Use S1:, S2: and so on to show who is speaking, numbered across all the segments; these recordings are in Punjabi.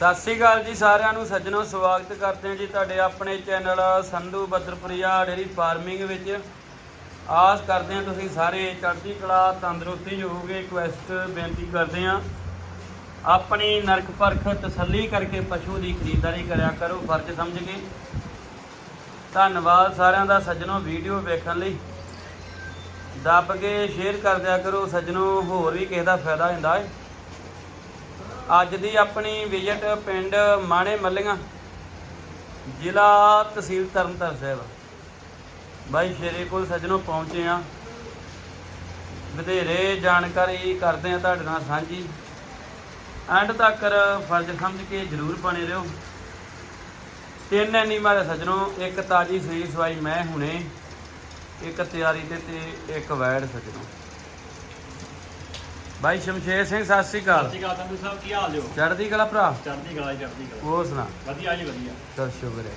S1: ਸਤਿ ਸ੍ਰੀ ਅਕਾਲ ਜੀ ਸਾਰਿਆਂ ਨੂੰ, ਸੱਜਣੋ, ਸਵਾਗਤ ਕਰਦੇ ਹਾਂ ਜੀ ਤੁਹਾਡੇ ਆਪਣੇ channel Sandhu Badarpuria dairy farming ਵਿੱਚ। ਆਸ ਕਰਦੇ ਹਾਂ ਤੁਸੀਂ ਸਾਰੇ ਚੜ੍ਹਦੀ ਕਲਾ, ਤੰਦਰੁਸਤੀ ਹੋਵੋਗੇ ਰਿਕੁਐਸਟ ਬੇਨਤੀ ਕਰਦੇ ਹਾਂ। ਆਪਣੀ ਨਰਕ ਪਰਖ ਤਸੱਲੀ ਕਰਕੇ ਪਸ਼ੂ ਦੀ ਖਰੀਦਦਾਰੀ ਕਰਿਆ ਕਰੋ, ਫਰਜ਼ ਸਮਝ ਕੇ। ਧੰਨਵਾਦ ਸਾਰਿਆਂ ਦਾ ਸੱਜਣੋ ਵੀਡੀਓ ਵੇਖਣ ਲਈ। ਦੱਬ ਕੇ ਸ਼ੇਅਰ ਕਰ ਦਿਆ ਕਰੋ, ਸੱਜਣੋ, ਹੋਰ ਵੀ ਕਿਸੇ ਦਾ ਫਾਇਦਾ ਹੁੰਦਾ ਹੈ। ਅੱਜ ਦੀ ਆਪਣੀ ਵਿਜ਼ਿਟ ਪਿੰਡ ਮਾਣੇ ਮੱਲੀਆਂ, ਜ਼ਿਲ੍ਹਾ ਤਹਿਸੀਲ ਤਰਨਤਾਰਨ ਸਾਹਿਬ। ਬਾਈ ਸ਼ੇਰੇ ਕੋਲ ਸੱਜਣੋਂ ਪਹੁੰਚੇ ਆ ਵਧੇਰੇ ਜਾਣਕਾਰੀ ਕਰਦੇ ਆ ਤੁਹਾਡੇ ਨਾਲ ਸਾਂਝੀ। ਐਂਡ ਤੱਕ ਫਰਜ਼ ਸਮਝ ਕੇ ਜਰੂਰ ਬਣੇ ਰਹੋ। ਤਿੰਨ ਐਨੀਮਲ ਆ ਸੱਜਣੋਂ, ਇੱਕ ਤਾਜੀ ਸੂਈ ਸਵਾਈ ਮੈਂ ਹੁਣੇ, ਇੱਕ ਤਿਆਰੀ ਤੇ ਤੇ ਇੱਕ ਵੈੜ ਸੱਜਣੋ। ਬਾਈ ਸ਼ਮਸ਼ੇਰ ਸਿੰਘ ਸਤਿ ਸ੍ਰੀ ਅਕਾਲ।
S2: ਸਤਿ ਸ਼੍ਰੀ ਅਕਾਲ ਸੰਧੂ ਸਾਹਿਬ ਕੀ ਹਾਲ ਜੋ?
S1: ਚੜ੍ਹਦੀ ਕਲਾ ਭਰਾ?
S2: ਚੜ੍ਹਦੀ ਕਲਾ ਚੜ੍ਹਦੀ ਕਲਾ।
S1: ਹੋਰ ਸੁਣਾ?
S2: ਵਧੀਆ ਜੀ ਵਧੀਆ।
S1: ਚਲ ਸ਼ੁਕਰ ਹੈ।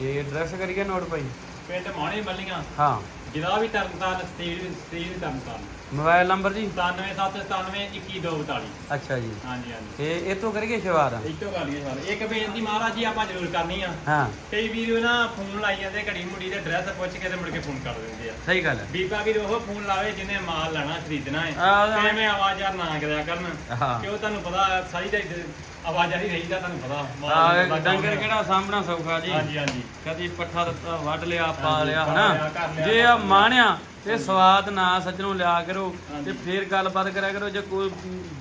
S1: ਇਹ ਐਡਰੈਸ ਕਰੀਏ ਨੋਟ ਭਾਈ
S2: ਪਿੰਡ ਮਾਣੇ ਮੱਲੀਆਂ
S1: ਹਾਂ।
S2: ਜ਼ਿਲ੍ਹਾ ਵੀ ਤਰਨਤਾਰਨ ਸਟੇਟ ਵੀ ਤਰਨਤਾਰਨ।
S1: ਮੋਬਾਈਲ ਨੰਬਰ ਜੀ?
S2: 9779912242
S1: ਅੱਛਾ ਜੀ।
S2: ਹਾਂਜੀ ਹਾਂਜੀ।
S1: ਇਹ ਇਹ ਤੋਂ ਕਰੀਏ ਸ਼ੁਰੂਆਤ?
S2: ਇੱਕੋ ਹੀ ਹੈ ਸਾਰੇ ਇੱਕ ਬੇਨਤੀ ਮਹਾਰਾਜ ਜੀ ਆਪਾਂ ਜ਼ਰੂਰ ਕਰਨੀ ਆ।
S1: ਹਾਂ।
S2: ਕਈ ਵੀਰ ਨਾ ਫੋਨ ਲਾਈ ਜਾਂਦੇ ਘੜੀ ਮੁੜੀ ਦੇ ਐਡਰੈਸ ਪੁੱਛ ਕੇ ਤੇ ਮੁੜ ਕੇ ਫੋਨ ਕਰ ਦਿੰਦੇ ਆ।
S1: ਸਹੀ ਗੱਲ ਹੈ।
S2: ਬੀਬਾ ਵੀਰ ਉਹ ਫੋਨ ਲਾਵੇ ਜਿਹਨੇ ਮਾਲ ਲੈਣਾ ਖਰੀਦਣਾ ਹੈ ਐਵੇਂ ਆਵਾਜ਼ ਨਾ ਕਰਿਆ ਕਰਨ। ਕਿਉਂ ਤੁਹਾਨੂੰ ਪਤਾ ਸਾਰੀ ਦਾ ਆਵਾਜ਼ਾਂ ਹੀ ਰਹੀਦਾ ਤੁਹਾਨੂੰ ਪਤਾ ਮਾਲ ਦਾ ਕੰਮ
S1: ਡੰਗਰ
S2: ਹੈ।
S1: ਕਿਹੜਾ ਸਾਹਮਣਾ ਸੌਖਾ ਜੀ
S2: ਹਾਂਜੀ ਹਾਂਜੀ
S1: ਕਦੀ ਪੱਠਾ ਦਿੱਤਾ ਵੱਢ ਲਿਆ ਪਾ
S2: ਹਾਂਜੀ,
S1: ਲਿਆ
S2: ਪਾ
S1: ਹਨਾ
S2: ਲਿਆ, ਕਰ ਲਿਆ,
S1: ਜੇ ਆ। ਮਾਣਿਆ ਤੇ ਸਵਾਦ ਨਾ ਸੱਜਣੋਂ ਲਿਆ ਕਰੋ
S2: ਹਾਂਜੀ।
S1: ਤੇ ਫੇਰ ਗੱਲਬਾਤ ਕਰਿਆ ਕਰੋ ਜੇ ਕੋਈ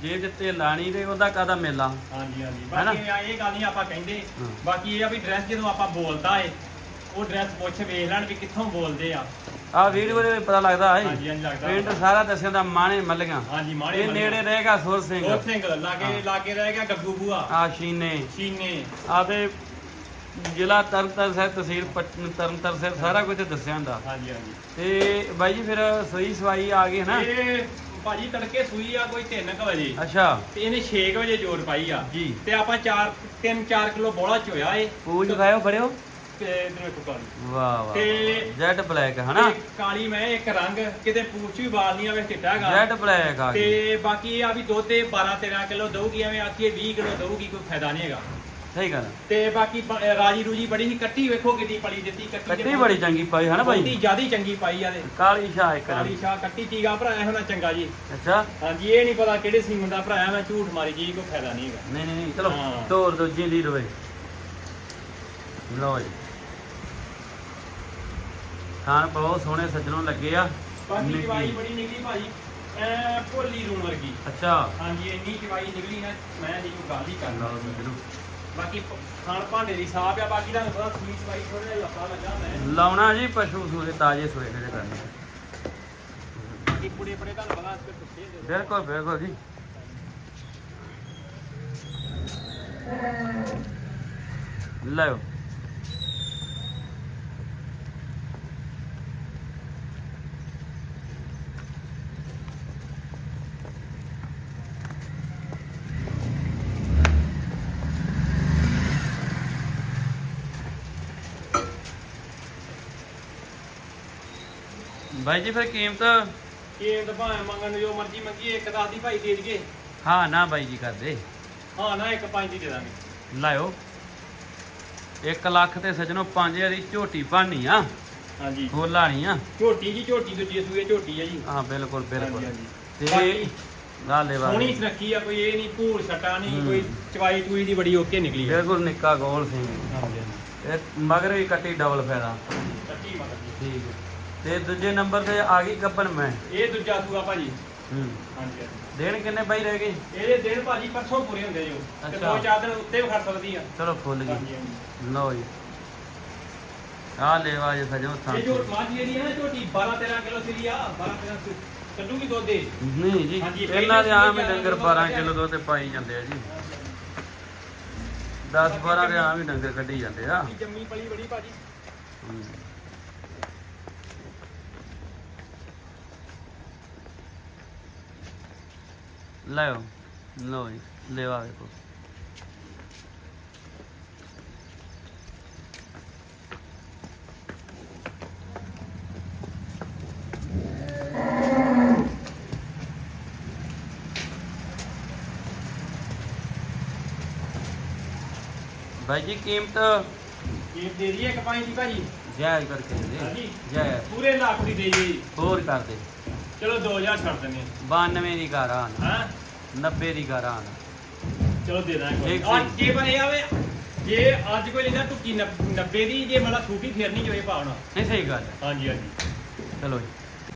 S1: ਜੇ ਦਿੱਤੇ ਲਾਣੀ ਤੇ ਉਹਦਾ ਕਾਦਾ ਮੇਲਾ
S2: ਹਾਂਜੀ ਹਾਂਜੀ
S1: ਹੈਨਾ?
S2: ਬਾਕੀ ਇਹ ਇਹ ਗੱਲ ਨਹੀਂ ਆਪਾਂ ਕਹਿੰਦੇ
S1: ਹਾਂ।
S2: ਬਾਕੀ ਇਹ ਆ ਵੀ ਡਰੈਸ ਜਦੋਂ ਆਪਾਂ ਬੋਲਦਾ ਏ ਉਹ ਡਰੈਸ ਪੁੱਛ ਵੇਖ ਲੈਣ ਵੀ ਕਿੱਥੋਂ ਬੋਲਦੇ ਆ
S1: ਆ ਵੀਡੀਓ ਦੇ ਵਿੱਚ ਪਤਾ ਲੱਗਦਾ ਹੈ।
S2: ਹਾਂਜੀ ਹਾਂਜੀ ਲੱਗਦਾ।
S1: ਪਿੰਡ ਸਾਰਾ ਦੱਸਿਆ ਦਾ ਮਾਣੇ ਮੱਲੀਆਂ।
S2: ਹਾਂਜੀ ਮਾੜੇ
S1: ਇਹ ਨੇੜੇ ਰਹੇਗਾ ਸੁਰ ਸਿੰਘ।
S2: ਹੋਰ ਸਿੰਘ ਲਾਗੇ ਲਾਗੇ ਰਹਿ ਗਿਆ ਗੱਗੂ ਬੂਆ।
S1: ਆ ਸ਼ੀਨੇ।
S2: ਚੀਨੇ
S1: ਆ ਤੇ ਜ਼ਿਲ੍ਹਾ ਤਰਨਤਾਰਨ ਸਾਹਿਬ ਤਹਿਸੀਲ ਤਰਨਤਾਰਨ ਸਾਹਿਬ ਸਾਰਾ ਕੁਝ ਦੱਸਿਆ ਹੁੰਦਾ।
S2: ਹਾਂਜੀ ਹਾਂਜੀ।
S1: ਤੇ ਬਾਈ ਜੀ ਫਿਰ ਸੋਈ ਸਵਾਈ ਆ ਗਈ ਨਾ?
S2: ਇਹ ਭਾਜੀ ਤੜਕੇ ਸੂਈ ਆ ਕੋਈ 3 ਵਜੇ।
S1: ਅੱਛਾ।
S2: ਤੇ ਇਹਨੇ 6 ਵਜੇ ਜੋਰ ਪਾਈ ਆ।
S1: ਜੀ।
S2: ਤੇ ਆਪਾਂ 4 3-4 ਕਿਲੋ ਬੋਲਾ ਚੋਇਆ ਏ।
S1: ਪੂਜ ਖਾਇਓ ਫੜਿਓ।
S2: ਤੇ ਇਧਰ ਵੇਖੋ ਕਾਲੀ।
S1: ਵਾਹ ਵਾਹ
S2: ਤੇ-
S1: ਜੈਟ ਬਲੈਕ ਹਨਾ?
S2: ਤੇ ਕਾਲੀ ਮੈਂ ਇੱਕ ਰੰਗ ਕਿਤੇ ਪੂਛ ਵੀ ਬਾਲ ਨਹੀਂ ਆਵੇ ਚਿੱਟਾ ਹੈਗਾ
S1: ਜੈਟ ਬਲੈਕ ਆ ਗਈ।
S2: ਤੇ ਬਾਕੀ ਇਹ ਆ ਵੀ ਦੁੱਧ ਤੇ 12 13 ਕਿਲੋ ਦਊਗੀ ਐਵੇਂ ਆਖੀਏ 20 ਕਿਲੋ ਦਊਗੀ ਕੋਈ ਫਾਇਦਾ ਨਹੀਂ ਹੈਗਾ।
S1: ਸਹੀ ਗੱਲ
S2: ਤੇ ਬਾਕੀ ਬ- ਰਾਜੀ ਰੂਜੀ ਬੜੀ ਨਹੀਂ ਕੱਟੀ ਵੇਖੋ ਕਿੱਡੀ ਪਲੀ ਦਿੱਤੀ ਕੱਟੀ ਤੇ
S1: ਕੱਟੀ ਬੜੀ ਚੰਗੀ ਪਾਈ ਹਨਾ
S2: ਬਹੁਤੀ
S1: ਬਾਈ
S2: ਜਿਆਦੀ ਚੰਗੀ ਪਾਈ ਆ ਤੇ।
S1: ਕਾਲੀ ਸ਼ਾਹ ਇੱਕ
S2: ਕਾਲੀ
S1: ਰੰਗ।
S2: ਸ਼ਾਹ ਕੱਟੀ ਟੀਗਾ ਭਰਾ ਇਹੋ ਨਾ ਚੰਗਾ ਜੀ।
S1: ਅੱਛਾ।
S2: ਹਾਂਜੀ ਇਹ ਨਹੀਂ ਪਤਾ ਕਿਹੜੇ ਸੀਮਨ ਦਾ ਭਰਾ ਮੈਂ ਝੂਠ ਮਾਰੀ ਜੀ ਕੋਈ ਫਾਇਦਾ ਨਹੀਂ ਹੈਗਾ।
S1: ਨਹੀਂ ਨਹੀਂ ਨਹੀਂ ਚਲੋ
S2: ਹਾਂ।
S1: ਤੋਰ ਦੂਜੀ ਲੀਡ ਹੋਏ ਲਓ ਜੀ। ਖਾਣ ਬਹੁਤ ਸੋਹਣੇ ਸੱਜਣੋਂ ਲੱਗੇ ਆ।
S2: ਬਾਕੀ
S1: ਨਿੱਕੀ।
S2: ਬੜੀ ਨਿਕਲੀ ਭਾਜੀ। ਐ ਭੋਲੀ ਰੂਣ ਵਰਗੀ।
S1: ਅੱਛਾ।
S2: ਹਾਂਜੀ ਇੰਨੀ ਚਵਾਈ ਨਿਕਲੀ ਨਾ ਮੈਂ ਜੀ ਕੋਈ ਗੱਲ ਹੀ ਕਰਨਾ
S1: ਲਓ ਸੱਜਣੋਂ
S2: ਬਾਕੀ ਪ- ਖਾਣ ਭਾਂਡੇ ਦੀ ਸਾਫ਼ ਆ ਬਾਕੀ ਤੁਹਾਨੂੰ ਪਤਾ ਸੂਈ ਸਵਾਈ ਥੋੜਾ ਜਿਹਾ ਲੱਗਾ ਮੈਂ
S1: ਲਾਉਣਾ ਜੀ ਪਸ਼ੂ ਸੂਏ ਤਾਜੇ ਸੂਏ ਜਿਹੜੇ ਕਰਨੇ।
S2: ਬਾਕੀ ਪੁੜੇ ਪੁੜੇ ਤੁਹਾਨੂੰ ਪਤਾ ਇਸ ਕੁੱਤੇ ਦੇ
S1: ਬਿਲਕੁਲ ਬਿਲਕੁਲ ਜੀ। ਲਓ ਬਾਈ ਜੀ ਫਿਰ ਕੀਮਤ?
S2: ਇਹ ਤਾਂ ਭਾਵੇਂ ਮੰਗਣ ਨੂੰ ਜੋ ਮਰਜ਼ੀ ਮੰਗੀ ਇੱਕ ਦਸ ਦੀ ਭਾਈ ਦੇ ਦਈਏ।
S1: ਹਾਂ ਨਾ ਬਾਈ ਜੀ ਕਰਦੇ।
S2: ਹਾਂ ਨਾ ਇੱਕ ਪੰਜ ਦੀ ਦੇ ਦਾਂਗੇ।
S1: ਲਾਇਓ। 1 ਲੱਖ ਤੇ ਸਜਣੋ 5000 ਦੀ ਝੋਟੀ ਬਣਨੀ ਆ।
S2: ਹਾਂਜੀ।
S1: ਹੋਰ ਲਾਣੀ ਆ।
S2: ਝੋਟੀ ਜੀ ਝੋਟੀ ਦੂਜੀ ਸੂਏ ਝੋਟੀ ਆ ਜੀ।
S1: ਹਾਂ ਬਿਲਕੁਲ ਬਿਲਕੁਲ।
S2: ਹਾਂਜੀ,
S1: ਤੇ
S2: ਬਾਕੀ
S1: ਲਾਲੇ
S2: ਸੋਹਣੀ
S1: ਵਾਲੀ।
S2: ਸੁਨੱਖੀ ਆ ਕੋਈ ਇਹ ਨਹੀਂ ਭੂਰ ਛਟਾ ਨਹੀਂ। ਕੋਈ ਚਵਾਈ ਚੂਈ ਦੀ ਬੜੀ ਓਕੇ ਨਿਕਲੀ ਆ।
S1: ਬਿਲਕੁਲ ਨਿੱਕਾ ਗੋਲ ਸਿੰਘ
S2: ਹਾਂਜੀ ਹਾਂਜੀ।
S1: ਇਹ ਮਗਰ ਵੀ ਕੱਟੀ ਡਬਲ ਫਾਇਦਾ।
S2: ਕੱਟੀ ਮਗਰ ਜੀ।
S1: ਠੀਕ ਹੈ ਤੇ ਦੂਜੇ ਨੰਬਰ ਤੇ ਆ ਗਈ ਗੱਬਨ ਮੈਂ।
S2: ਇਹ ਦੂਜਾ ਸੂਆ ਭਾਜੀ।
S1: ਹੂੰ।
S2: ਹਾਂਜੀ
S1: ਦੇਣ ਕਿੰਨੇ ਬਾਈ ਰਹਿ ਗਏ?
S2: ਇਹਦੇ ਦਿਨ ਭਾਜੀ ਪਰਸੋਂ ਪੂਰੇ ਹੁੰਦੇ ਜੋ ਤੇ
S1: ਅੱਛਾ।
S2: ਦੋ ਚਾਰ ਦਿਨ ਉੱਤੇ ਵੀ ਖੜ ਸਕਦੀ ਆ।
S1: ਚਲੋ ਫੁੱਲ ਗਈ
S2: ਹਾਂਜੀ
S1: ਲਓ ਜੀ। ਆ ਲੈਵਾ ਜੇ ਸਜਣੋ ਥਾਂ
S2: ਇਹ ਜੋ ਮਾਝ ਜਿਹੜੀ ਹੈ ਨਾ ਝੋਟੀ 12 13 ਕਿਲੋ ਸਿਰੀ ਆ 12 13 ਕੱਢੂਗੀ ਦੁੱਧ ਦੇ
S1: ਨਹੀਂ ਜੀ
S2: ਹਾਂਜੀ,
S1: ਇਹਨਾਂ ਦੇ ਆਮ ਹੀ ਡੰਗਰ
S2: ਸੂਏ
S1: 12 ਕਿਲੋ ਦੁੱਧ ਤੇ ਪਾਈ ਜਾਂਦੇ ਆ ਜੀ। 10 12 ਦੇ ਆਮ ਹੀ ਡੰਗਰ ਕੱਢੀ ਜਾਂਦੇ ਆ।
S2: ਜੰਮੀ ਪਲੀ ਬੜੀ ਭਾਜੀ।
S1: ਹੂੰ। ਲਓ ਲਓ ਜੀ ਲੈਵਾ ਵੇਖੋ ਬਾਈ ਜੀ ਕੀਮਤ
S2: ਇਹ ਦੇ ਦਈਏ ਇੱਕ ਪਾਈ ਦੀ ਭਾਜੀ
S1: ਜਾਇਜ਼ ਕਰਕੇ ਦੇ
S2: ਹਾਂਜੀ।
S1: ਦੇ ਜਾਇਜ਼
S2: ਪੂਰੇ ਲੱਖ ਦੀ ਦੇ ਜੀ
S1: ਹੋਰ ਕਰ ਦੇ
S2: ਚਲੋ 2000 ਛੱਡ ਦਿੰਦੇ
S1: 92 ਦੀ ਘਰ ਆਣ
S2: ਹਾਂ?
S1: 90 ਦੀ ਘਰ ਆਣ
S2: ਚਲੋ ਦੇ ਦਾਂਗੇ ਅੱਜ
S1: ਸੀ।
S2: ਜੇ ਬਣੇ ਆਵੇ ਜੇ ਅੱਜ ਕੋਈ ਲੈਂਦਾ ਟੁੱਕੀ 90 ਦੀ ਜੇ ਮਤਲਬ ਛੂਟੀ ਫੇਰਨੀ ਜੋ ਇਹ ਪਾਉਣਾ
S1: ਨਹੀਂ ਸਹੀ ਗੱਲ ਹੈ।
S2: ਹਾਂਜੀ ਹਾਂਜੀ।
S1: ਚਲੋ ਜੀ।